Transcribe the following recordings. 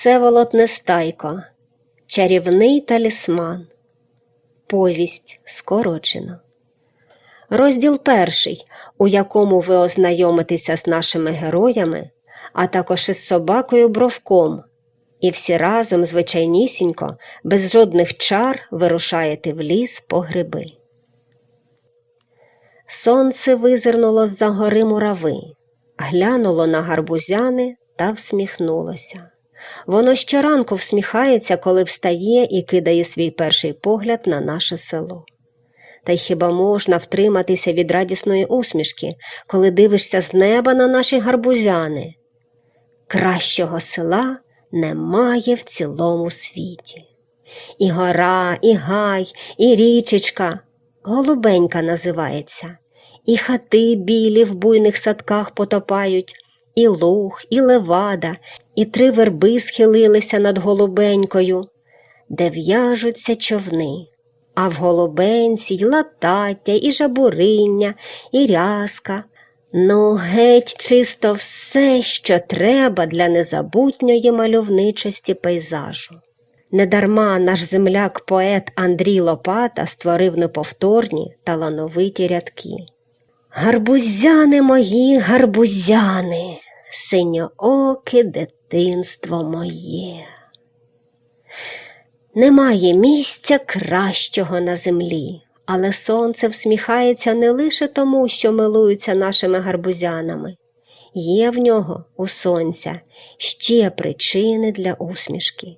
Всеволод Нестайко Чарівний талісман Повість скорочено Розділ перший, у якому ви ознайомитеся з нашими героями, а також із собакою Бровком, і всі разом, звичайнісінько, без жодних чар вирушаєте в ліс по гриби. Сонце визирнуло з-за гори мурави, глянуло на гарбузяни та всміхнулося. Воно щоранку всміхається, коли встає і кидає свій перший погляд на наше село. Та й хіба можна втриматися від радісної усмішки, коли дивишся з неба на наші гарбузяни? Кращого села немає в цілому світі. І гора, і гай, і річечка, голубенька називається, і хати білі в буйних садках потопають, і луг, і левада, і три верби схилилися над голубенькою, де в'яжуться човни, а в голубенці й латаття, і жабуриння, і рязка. Ну, геть чисто все, що треба для незабутньої мальовничості пейзажу. Недарма наш земляк поет Андрій Лопата створив неповторні талановиті рядки. Гарбузяни мої, гарбузяни, синьооке дитинство моє. Немає місця кращого на землі, але сонце всміхається не лише тому, що милується нашими гарбузянами. Є в нього у сонця ще причини для усмішки.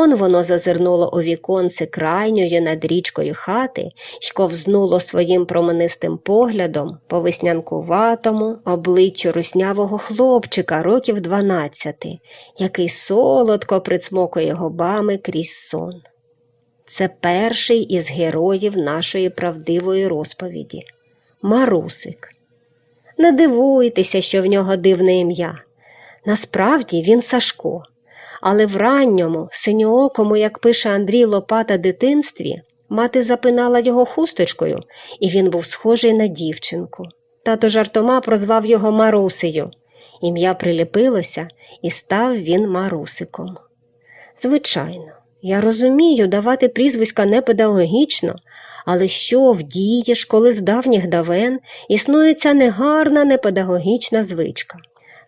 Он воно зазирнуло у віконце крайньої над річкою хати й ковзнуло своїм променистим поглядом по веснянкуватому обличчю руснявого хлопчика років дванадцяти, який солодко прицмокує губами крізь сон. Це перший із героїв нашої правдивої розповіді Марусик. Не дивуйтеся, що в нього дивне ім'я. Насправді він Сашко. Але в ранньому, синьоокому, як пише Андрій Лопата дитинстві, мати запинала його хусточкою, і він був схожий на дівчинку. Тато жартома прозвав його Марусею. Ім'я приліпилося, і став він Марусиком. Звичайно, я розумію, давати прізвиська не педагогічно, але що вдієш, коли з давніх давен існує ця негарна непедагогічна звичка.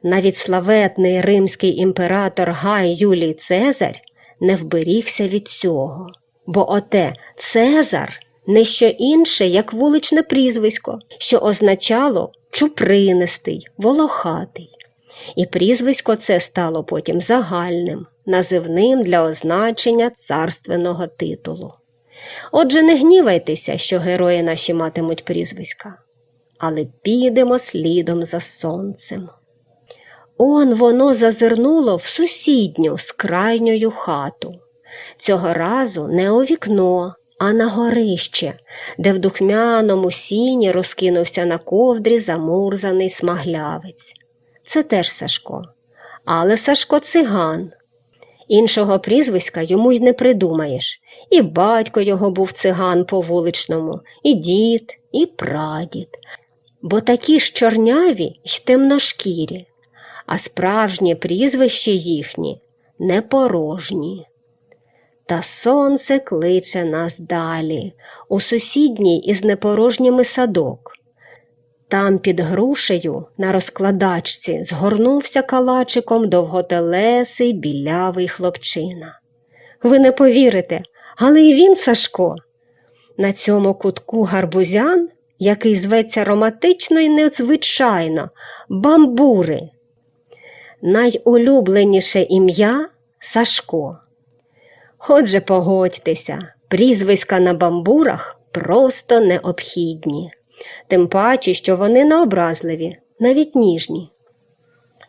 Навіть славетний римський імператор Гай Юлій Цезарь не вберігся від цього, бо оте Цезар не що інше, як вуличне прізвисько, що означало чупринистий, волохатий. І прізвисько це стало потім загальним, називним для означення царственного титулу. Отже, не гнівайтеся, що герої наші матимуть прізвиська, але підемо слідом за сонцем. Он воно зазирнуло в сусідню з крайньою хату. Цього разу не у вікно, а на горище, де в духмяному сіні розкинувся на ковдрі замурзаний смаглявець. Це теж Сашко, але Сашко циган. Іншого прізвиська йому й не придумаєш. І батько його був циган по вуличному, і дід, і прадід. Бо такі ж чорняві й темношкірі а справжнє прізвище їхні непорожні. Та сонце кличе нас далі, у сусідній із непорожніми садок. Там під грушею на розкладачці згорнувся калачиком довготелесий білявий хлопчина. Ви не повірите, але і він Сашко. На цьому кутку гарбузян, який зветься романтично і незвичайно, бамбури найулюбленіше ім'я Сашко. Отже, погодьтеся, прізвиська на бамбурах просто необхідні, тим паче, що вони необразливі, навіть ніжні.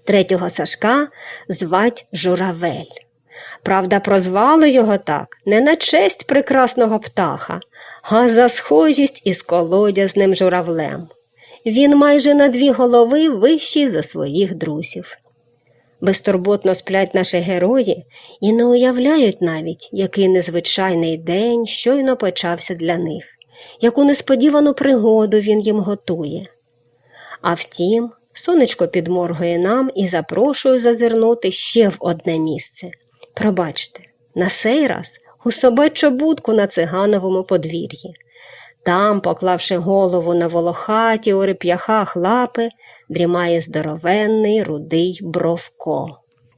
Третього Сашка звать Журавель. Правда, прозвали його так не на честь прекрасного птаха, а за схожість із колодязним журавлем. Він майже на дві голови вищий за своїх друзів. Безтурботно сплять наші герої і не уявляють навіть, який незвичайний день щойно почався для них, яку несподівану пригоду він їм готує. А втім, Сонечко підморгує нам і запрошує зазирнути ще в одне місце. Пробачте, на сей раз у собачу будку на цигановому подвір'ї. Там, поклавши голову на волохаті у реп'яхах лапи, дрімає здоровенний рудий Бровко.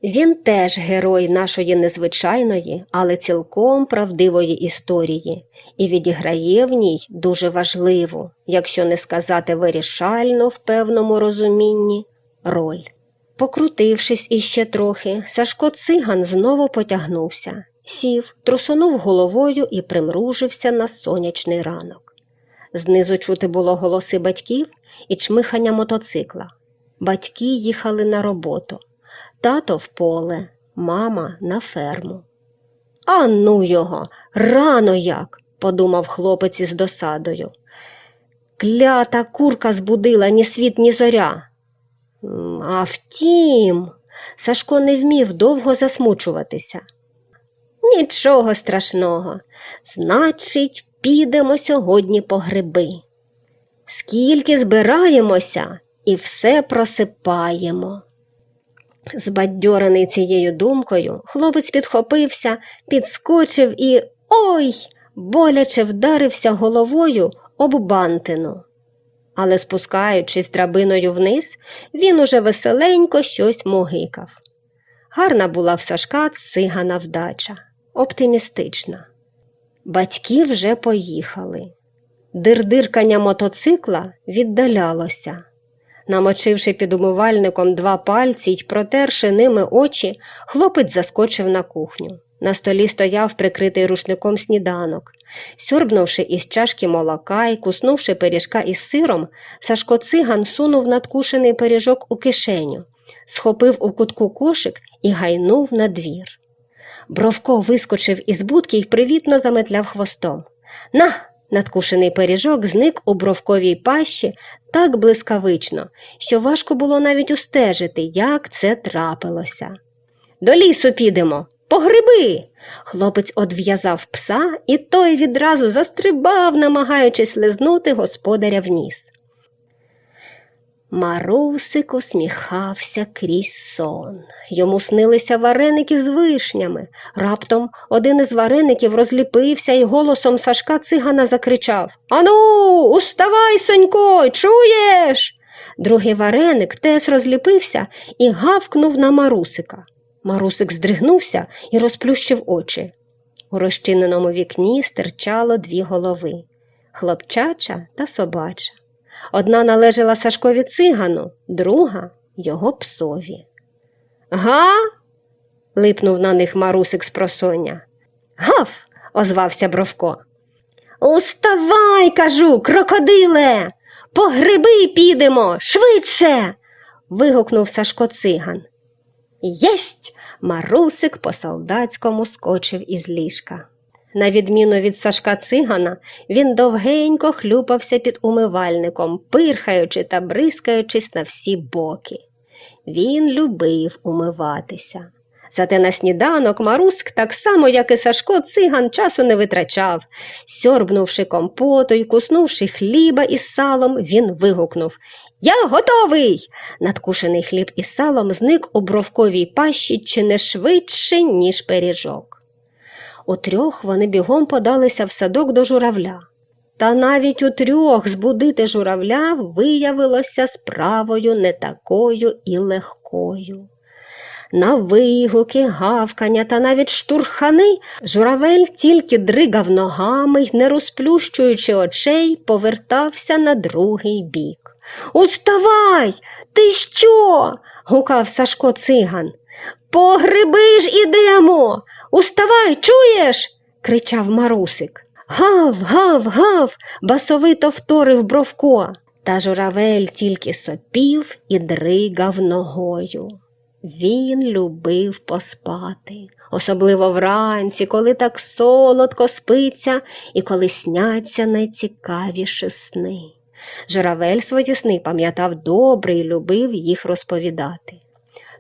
Він теж герой нашої незвичайної, але цілком правдивої історії і відіграє в ній дуже важливу, якщо не сказати вирішальну в певному розумінні, роль. Покрутившись іще трохи, Сашко циган знову потягнувся, сів, трусонув головою і примружився на сонячний ранок. Знизу чути було голоси батьків і чмихання мотоцикла. Батьки їхали на роботу, тато в поле, мама на ферму. А ну його, рано як, подумав хлопець із досадою. Клята курка збудила ні світ, ні зоря. А втім, Сашко не вмів довго засмучуватися. Нічого страшного. Значить, підемо сьогодні по гриби. Скільки збираємося і все просипаємо. Збадьорений цією думкою, хлопець підхопився, підскочив і ой! боляче вдарився головою об бантину. Але, спускаючись драбиною вниз, він уже веселенько щось могикав. Гарна була в Сашка цигана вдача, оптимістична. Батьки вже поїхали. Дирдиркання мотоцикла віддалялося. Намочивши під умивальником два пальці й протерши ними очі, хлопець заскочив на кухню. На столі стояв прикритий рушником сніданок. Сьорбнувши із чашки молока і куснувши пиріжка із сиром, Сашко циган сунув надкушений пиріжок у кишеню, схопив у кутку кошик і гайнув на двір. Бровко вискочив із будки й привітно заметляв хвостом. На! Надкушений пиріжок зник у бровковій пащі так блискавично, що важко було навіть устежити, як це трапилося. До лісу підемо, по гриби. Хлопець одв'язав пса, і той відразу застрибав, намагаючись лизнути господаря в ніс. Марусик усміхався крізь сон. Йому снилися вареники з вишнями. Раптом один із вареників розліпився і голосом Сашка цигана закричав Ану, уставай, сонько, чуєш? Другий вареник теж розліпився і гавкнув на Марусика. Марусик здригнувся і розплющив очі. У розчиненому вікні стирчало дві голови хлопчача та собача. Одна належала Сашкові цигану, друга його псові. Га? липнув на них Марусик з просоння. Гав. озвався Бровко. Уставай, кажу, крокодиле. По гриби підемо, швидше. вигукнув Сашко циган. Єсть. Марусик по солдатському скочив із ліжка. На відміну від Сашка цигана, він довгенько хлюпався під умивальником, пирхаючи та бризкаючись на всі боки. Він любив умиватися. Зате на сніданок Маруск, так само, як і Сашко, циган часу не витрачав. Сьорбнувши компоту й куснувши хліба із салом, він вигукнув Я готовий. Надкушений хліб із салом зник у бровковій пащі чи не швидше, ніж пиріжок. Утрьох вони бігом подалися в садок до журавля. Та навіть у трьох збудити журавля виявилося справою не такою і легкою. На вигуки, гавкання та навіть штурхани журавель тільки дригав ногами й, не розплющуючи очей, повертався на другий бік. Уставай! Ти що? гукав Сашко циган. По гриби ж ідемо. Уставай, чуєш? кричав Марусик. Гав, гав, гав. басовито вторив Бровко. Та журавель тільки сопів і дригав ногою. Він любив поспати, особливо вранці, коли так солодко спиться і коли сняться найцікавіші сни. Журавель свої сни пам'ятав добре і любив їх розповідати.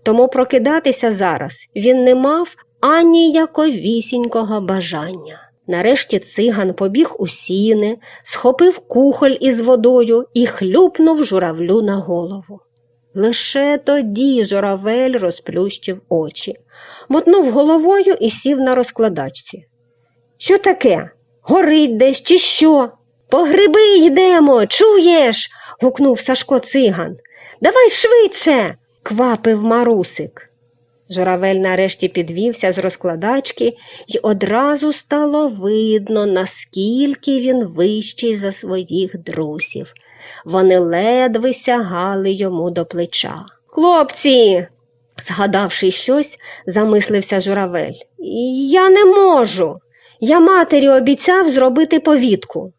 Тому прокидатися зараз він не мав аніяковісінького бажання. Нарешті циган побіг у сіни, схопив кухоль із водою і хлюпнув журавлю на голову. Лише тоді журавель розплющив очі, мотнув головою і сів на розкладачці. Що таке? Горить десь чи що? По гриби йдемо, чуєш? гукнув Сашко циган. Давай швидше, квапив марусик. Журавель нарешті підвівся з розкладачки, і одразу стало видно, наскільки він вищий за своїх друзів. Вони ледве сягали йому до плеча. Хлопці, згадавши щось, замислився журавель. Я не можу. Я матері обіцяв зробити повітку.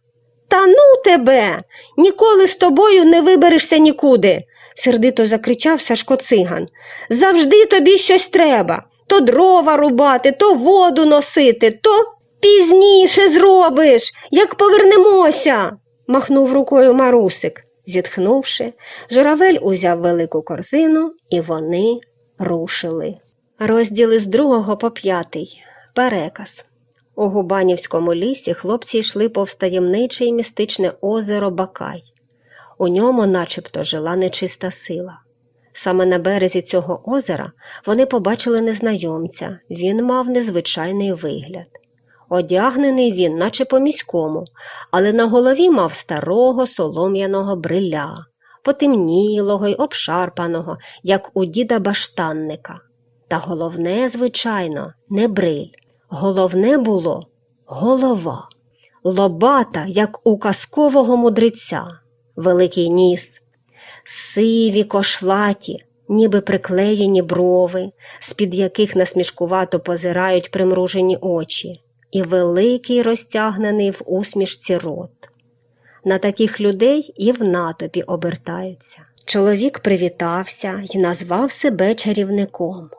Та ну тебе, ніколи з тобою не виберешся нікуди, сердито закричав Сашко циган. Завжди тобі щось треба. То дрова рубати, то воду носити, то пізніше зробиш, як повернемося, махнув рукою Марусик. Зітхнувши, журавель узяв велику корзину, і вони рушили. Розділи з другого по п'ятий. Переказ. У Губанівському лісі хлопці йшли повз таємниче й містичне озеро Бакай. У ньому начебто жила нечиста сила. Саме на березі цього озера вони побачили незнайомця, він мав незвичайний вигляд. Одягнений він, наче по міському, але на голові мав старого солом'яного бриля, потемнілого й обшарпаного, як у діда баштанника. Та головне, звичайно, не бриль. Головне було голова, лобата, як у казкового мудреця, великий ніс, сиві кошлаті, ніби приклеєні брови, з-під яких насмішкувато позирають примружені очі, і великий розтягнений в усмішці рот. На таких людей і в натовпі обертаються. Чоловік привітався і назвав себе чарівником.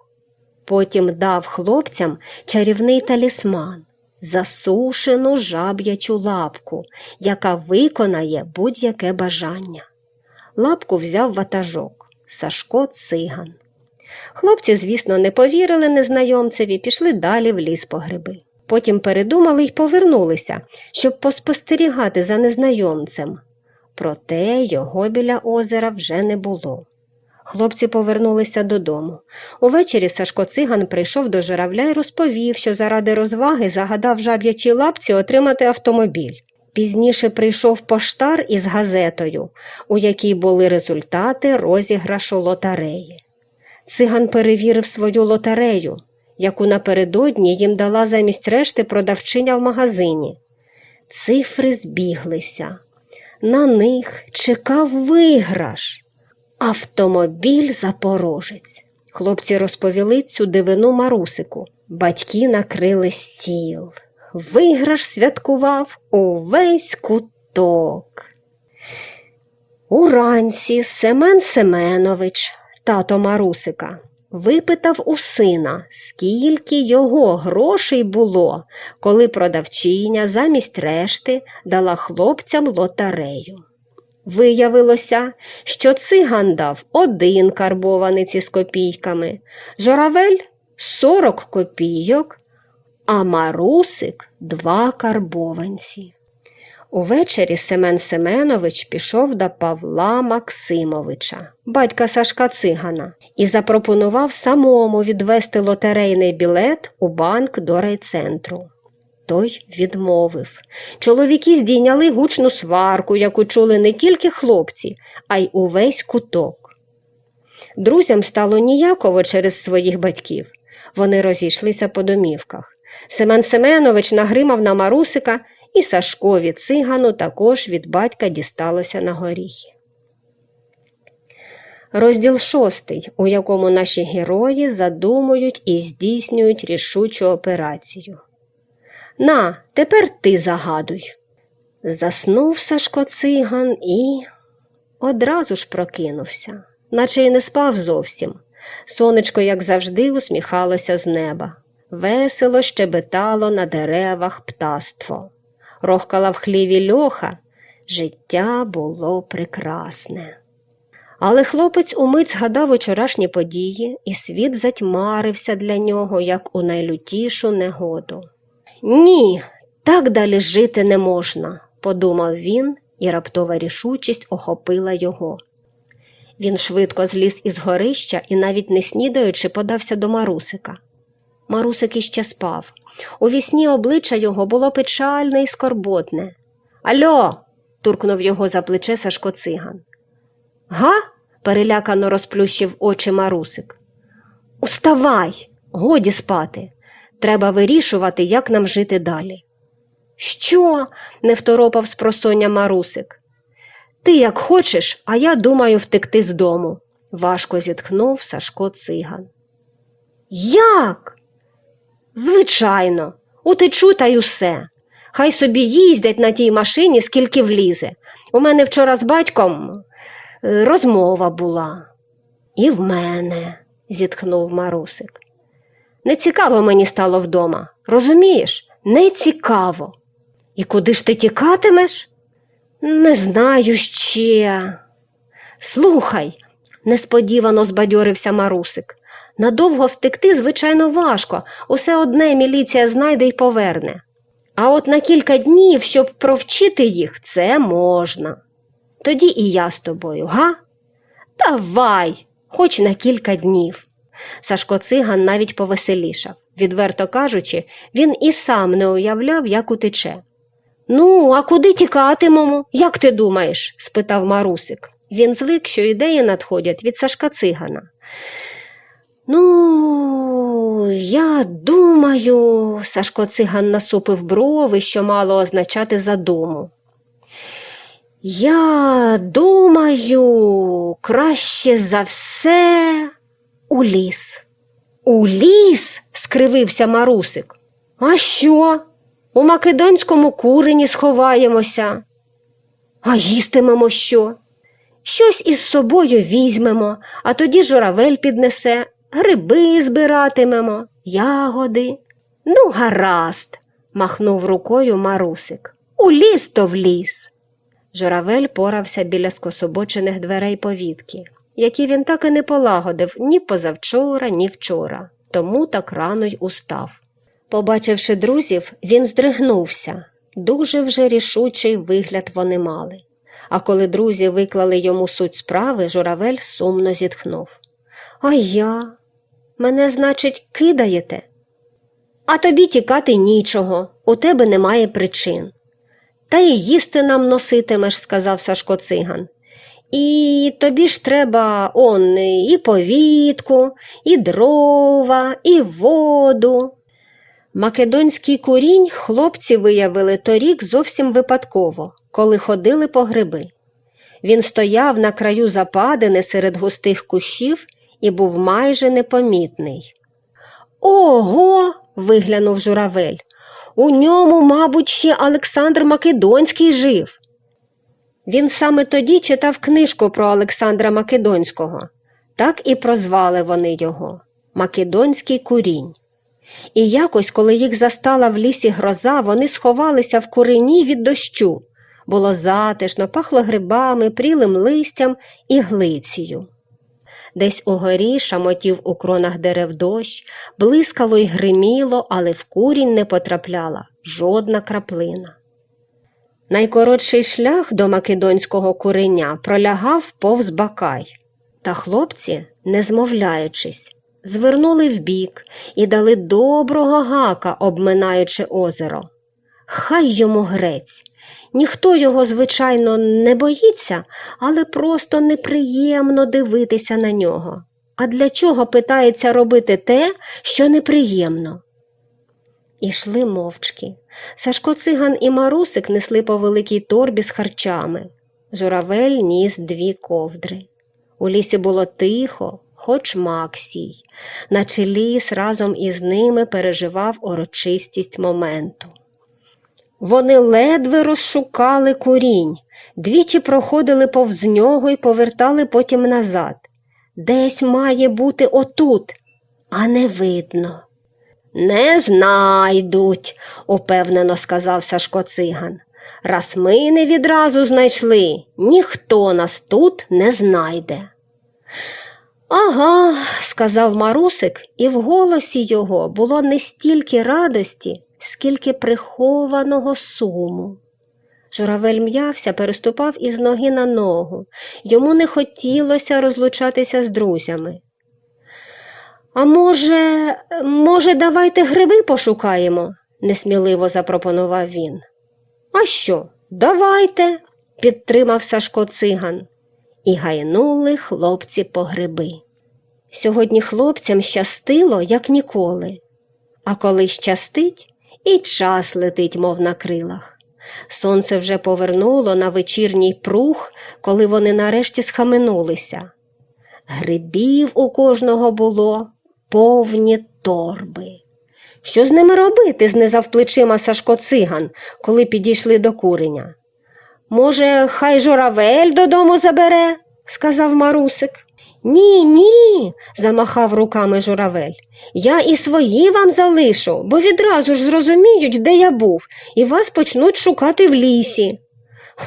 Потім дав хлопцям чарівний талісман, засушену жаб'ячу лапку, яка виконає будь-яке бажання. Лапку взяв ватажок Сашко циган. Хлопці, звісно, не повірили незнайомцеві, пішли далі в ліс по гриби. Потім передумали й повернулися, щоб поспостерігати за незнайомцем. Проте його біля озера вже не було. Хлопці повернулися додому. Увечері Сашко циган прийшов до журавля і розповів, що заради розваги загадав жаб'ячій лапці отримати автомобіль. Пізніше прийшов поштар із газетою, у якій були результати розіграшу лотереї. Циган перевірив свою лотерею, яку напередодні їм дала замість решти продавчиня в магазині. Цифри збіглися. На них чекав виграш. Автомобіль Запорожець. Хлопці розповіли цю дивину Марусику. Батьки накрили стіл. Виграш святкував увесь куток. Уранці Семен Семенович, тато Марусика, випитав у сина, скільки його грошей було, коли продавчиня замість решти дала хлопцям лотерею. Виявилося, що циган дав один карбованиці з копійками, журавель сорок копійок, а марусик два карбованці. Увечері Семен Семенович пішов до Павла Максимовича, батька Сашка Цигана, і запропонував самому відвести лотерейний білет у банк до райцентру. Той відмовив. Чоловіки здійняли гучну сварку, яку чули не тільки хлопці, а й увесь куток. Друзям стало ніяково через своїх батьків. Вони розійшлися по домівках. Семен Семенович нагримав на Марусика, і Сашкові цигану також від батька дісталося на горіхи. Розділ шостий, у якому наші герої задумують і здійснюють рішучу операцію. На, тепер ти загадуй. Заснув Сашко циган і одразу ж прокинувся, наче й не спав зовсім. Сонечко, як завжди, усміхалося з неба. Весело щебетало на деревах птаство. Рохкала в хліві льоха. Життя було прекрасне. Але хлопець умить згадав учорашні події, і світ затьмарився для нього, як у найлютішу негоду. Ні, так далі жити не можна, подумав він, і раптова рішучість охопила його. Він швидко зліз із горища і, навіть не снідаючи, подався до Марусика. Марусик іще спав. У вісні обличчя його було печальне і скорботне. Альо. туркнув його за плече Сашко циган. Га? перелякано розплющив очі Марусик. Уставай, годі спати. Треба вирішувати, як нам жити далі. Що? не второпав з просоння Марусик. Ти як хочеш, а я думаю втекти з дому, важко зітхнув Сашко циган. Як? Звичайно, утечу та й усе. Хай собі їздять на тій машині, скільки влізе. У мене вчора з батьком розмова була. І в мене, зітхнув Марусик. Не цікаво мені стало вдома, розумієш? Не цікаво. І куди ж ти тікатимеш? Не знаю ще. Слухай, несподівано збадьорився Марусик. Надовго втекти, звичайно, важко, усе одне міліція знайде й поверне. А от на кілька днів, щоб провчити їх, це можна. Тоді і я з тобою, га? Давай, хоч на кілька днів. Сашко циган навіть повеселішав. Відверто кажучи, він і сам не уявляв, як утече. Ну, а куди тікатимемо? Як ти думаєш? спитав Марусик. Він звик, що ідеї надходять від Сашка цигана. Ну, я думаю, Сашко циган насупив брови, що мало означати задуму. Я думаю, краще за все у ліс. У ліс? скривився Марусик. А що? У македонському курені сховаємося. А їстимемо що? Щось із собою візьмемо, а тоді журавель піднесе, гриби збиратимемо, ягоди. Ну, гаразд, махнув рукою Марусик. У ліс то в ліс. Журавель порався біля скособочених дверей повітки, які він так і не полагодив ні позавчора, ні вчора, тому так рано й устав. Побачивши друзів, він здригнувся. Дуже вже рішучий вигляд вони мали. А коли друзі виклали йому суть справи, журавель сумно зітхнув. А я? Мене, значить, кидаєте? А тобі тікати нічого, у тебе немає причин. Та й їсти нам носитимеш, сказав Сашко циган. І тобі ж треба он і повітку, і дрова, і воду. Македонський курінь хлопці виявили торік зовсім випадково, коли ходили по гриби. Він стояв на краю западини серед густих кущів і був майже непомітний. Ого. виглянув журавель. У ньому, мабуть, ще Олександр Македонський жив. Він саме тоді читав книжку про Олександра Македонського, так і прозвали вони його Македонський курінь. І якось, коли їх застала в лісі гроза, вони сховалися в курені від дощу. Було затишно, пахло грибами, прілим листям і глицію. Десь угорі шамотів у кронах дерев дощ, блискало й гриміло, але в курінь не потрапляла жодна краплина. Найкоротший шлях до македонського куреня пролягав повз бакай, та хлопці, не змовляючись, звернули вбік і дали доброго гака, обминаючи озеро. Хай йому грець. Ніхто його, звичайно, не боїться, але просто неприємно дивитися на нього. А для чого питається робити те, що неприємно? Ішли мовчки. Сашко циган і марусик несли по великій торбі з харчами. Журавель ніс дві ковдри. У лісі було тихо, хоч Максій, наче ліс разом із ними переживав урочистість моменту. Вони ледве розшукали курінь, двічі проходили повз нього і повертали потім назад. Десь має бути отут, а не видно. Не знайдуть, упевнено сказав Сашко циган. Раз ми не відразу знайшли, ніхто нас тут не знайде. Ага, сказав Марусик, і в голосі його було не стільки радості, скільки прихованого суму. Журавель м'явся, переступав із ноги на ногу. Йому не хотілося розлучатися з друзями. А може, може, давайте гриби пошукаємо? несміливо запропонував він. А що, давайте, підтримав Сашко циган. І гайнули хлопці по гриби. Сьогодні хлопцям щастило, як ніколи, а коли щастить, і час летить, мов на крилах. Сонце вже повернуло на вечірній прух, коли вони нарешті схаменулися. Грибів у кожного було повні торби. Що з ними робити? знизав плечима Сашко циган, коли підійшли до куреня. Може, хай журавель додому забере, сказав Марусик. Ні, ні, замахав руками журавель. Я і свої вам залишу, бо відразу ж зрозуміють, де я був, і вас почнуть шукати в лісі.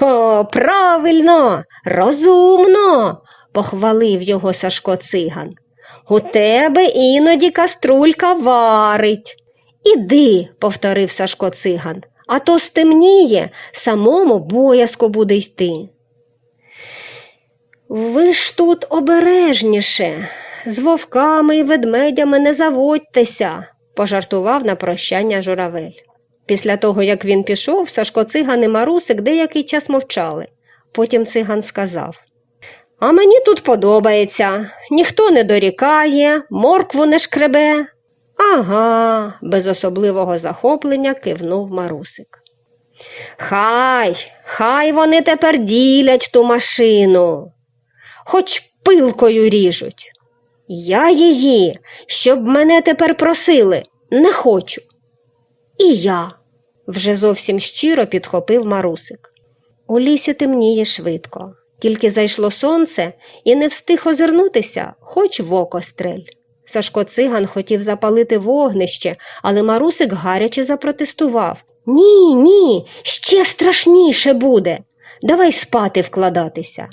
О, правильно, розумно, похвалив його Сашко циган. У тебе іноді каструлька варить. Іди, повторив Сашко циган, а то стемніє, самому боязко буде йти. Ви ж тут обережніше, з вовками і ведмедями не заводьтеся, пожартував на прощання журавель. Після того, як він пішов, Сашко циган і Марусик деякий час мовчали. Потім циган сказав А мені тут подобається, ніхто не дорікає, моркву не шкребе. Ага, без особливого захоплення кивнув Марусик. Хай, хай вони тепер ділять ту машину, хоч пилкою ріжуть. Я її, щоб мене тепер просили, не хочу. І я, вже зовсім щиро підхопив Марусик. У лісі темніє швидко, тільки зайшло сонце і не встиг озирнутися, хоч в око стрель. Сашко циган хотів запалити вогнище, але Марусик гаряче запротестував. Ні, ні, ще страшніше буде. Давай спати вкладатися.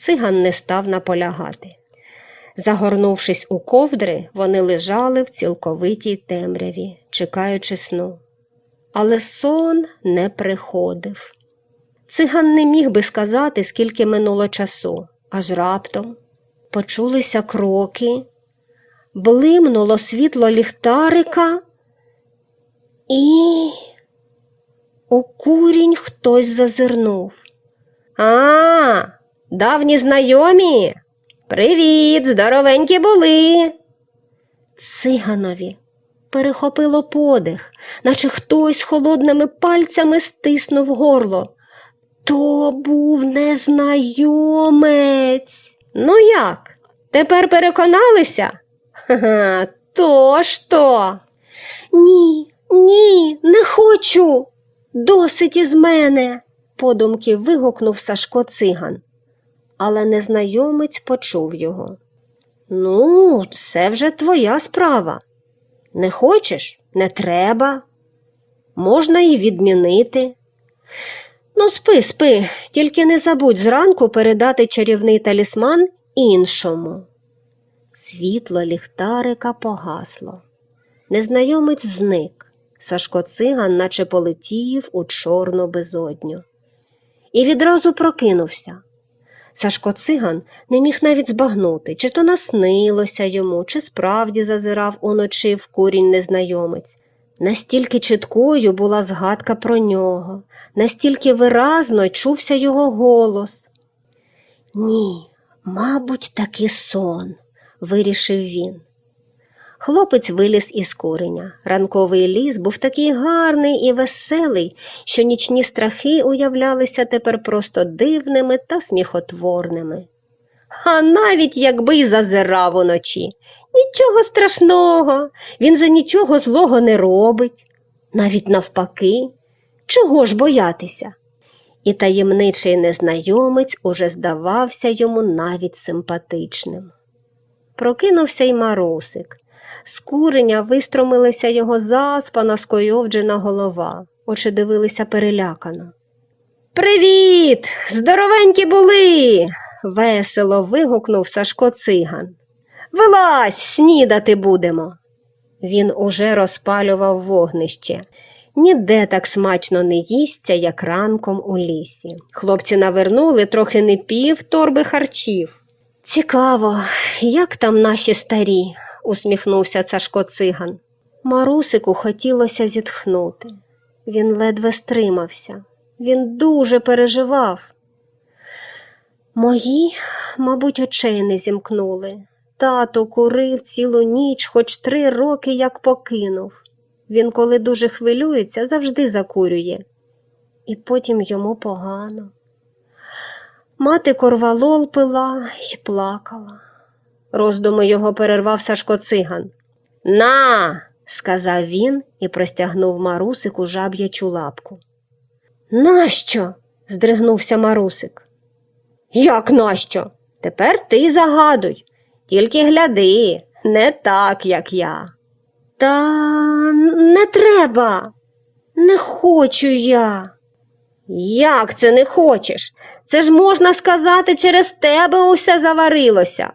Циган не став наполягати. Загорнувшись у ковдри, вони лежали в цілковитій темряві, чекаючи сну. Але сон не приходив. Циган не міг би сказати, скільки минуло часу, аж раптом почулися кроки, блимнуло світло ліхтарика, і у курінь хтось зазирнув. А, давні знайомі. Привіт, здоровенькі були. Циганові перехопило подих, наче хтось холодними пальцями стиснув горло. То був незнайомець. Ну як? Тепер переконалися? Ха-ха, то ж то. Ні, ні, не хочу. Досить із мене, подумки вигукнув Сашко циган. Але незнайомець почув його. Ну, це вже твоя справа. Не хочеш? Не треба. Можна і відмінити. Ну, спи, спи, тільки не забудь зранку передати чарівний талісман іншому. Світло ліхтарика погасло. Незнайомець зник. Сашко циган наче полетів у чорну безодню. І відразу прокинувся. Сашко циган не міг навіть збагнути, чи то наснилося йому, чи справді зазирав уночі в курінь незнайомець. Настільки чіткою була згадка про нього, настільки виразно чувся його голос. Ні, мабуть, таки сон, вирішив він. Хлопець виліз із куреня. Ранковий ліс був такий гарний і веселий, що нічні страхи уявлялися тепер просто дивними та сміхотворними. А навіть якби й зазирав уночі, нічого страшного, він же нічого злого не робить, навіть навпаки, чого ж боятися? І таємничий незнайомець уже здавався йому навіть симпатичним. Прокинувся й Марусик. З куреня вистромилася його заспана, скойовджена голова. Очі дивилися перелякано. Привіт! Здоровенькі були. весело вигукнув Сашко циган. Вилазь, снідати будемо. Він уже розпалював вогнище. Ніде так смачно не їсться, як ранком у лісі. Хлопці навернули трохи не пів торби харчів. Цікаво, як там наші старі, усміхнувся Цашко циган. Марусику хотілося зітхнути. Він ледве стримався. Він дуже переживав. Мої, мабуть, очей не зімкнули. Тато курив цілу ніч, хоч три роки як покинув. Він, коли дуже хвилюється, завжди закурює. І потім йому погано. Мати корвалол пила і плакала. Роздуми його перервав Сашко циган. На, сказав він і простягнув Марусику жаб'ячу лапку. Нащо? здригнувся Марусик. Як нащо? Тепер ти загадуй. Тільки гляди, не так, як я. Та не треба. Не хочу я. Як це не хочеш? Це ж можна сказати, через тебе усе заварилося.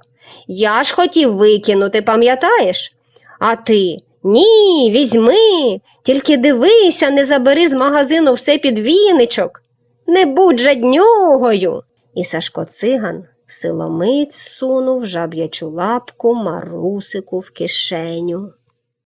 Я ж хотів викинути, пам'ятаєш? А ти ні, візьми, тільки дивися, не забери з магазину все під віничок. Не будь жаднюгою. І Сашко циган силомиць сунув жаб'ячу лапку Марусику в кишеню.